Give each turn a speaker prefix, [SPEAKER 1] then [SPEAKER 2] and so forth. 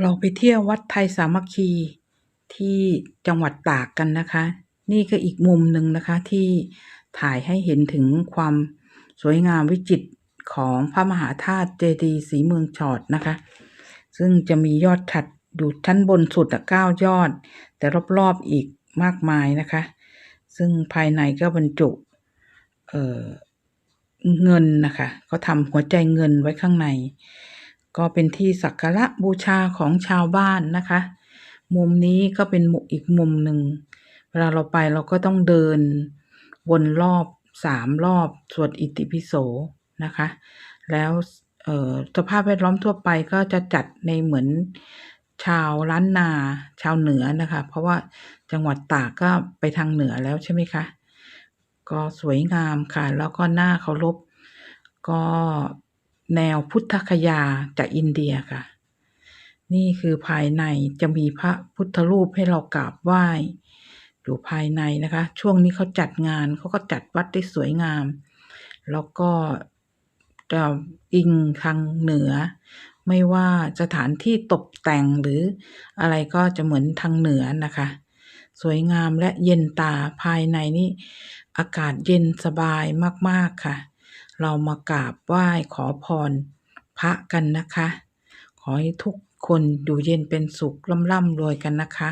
[SPEAKER 1] เราไปเที่ยววัดไทยสามัคคีที่จังหวัดตากกันนะคะ นี่ก็อีกมุมหนึ่งนะคะที่ถ่ายให้เห็นถึงความสวยงามวิจิตรของพระมหาธาตุเจดีย์สีเมืองฉอดนะคะ ซึ่งจะมียอดฉัดอยู่ชั้นบนสุดอะเก้ายอด แต่รอบๆอีกมากมายนะคะ ซึ่งภายในก็บรรจุเเงินนะคะเขาทำหัวใจเงินไว้ข้างใน ก็เป็นที่สักการะบูชาของชาวบ้านนะคะ มุมนี้ก็เป็นมุมอีกมุมหนึ่งเวลาเราไปเราก็ต้องเดินวนรอบสามรอบสวดอิติปิโสนะคะ แล้วสภาพแวดล้อมทั่วไปก็จะจัดในเหมือนชาวล้านนาชาวเหนือนะคะ เพราะว่าจังหวัดตากก็ไปทางเหนือแล้วใช่ไหมคะ ก็สวยงามค่ะ แล้วก็หน่าเคารพก็ แนวพุทธคยาจากอินเดียค่ะ นี่คือภายในจะมีพระพุทธรูปให้เรากราบไหว้ อยู่ภายในนะคะ ช่วงนี้เขาจัดงานเขาก็จัดวัดได้สวยงาม แล้วก็จะอิงทางเหนือ ไม่ว่าสถานที่ตกแต่งหรืออะไรก็จะเหมือนทางเหนือนะคะ สวยงามและเย็นตาภายในนี่อากาศเย็นสบายมาก ๆ ค่ะ เรามากราบไหว้ขอพรพระกันนะคะ ขอให้ทุกคนอยู่เย็นเป็นสุขร่ำร่ำรวยกันนะคะ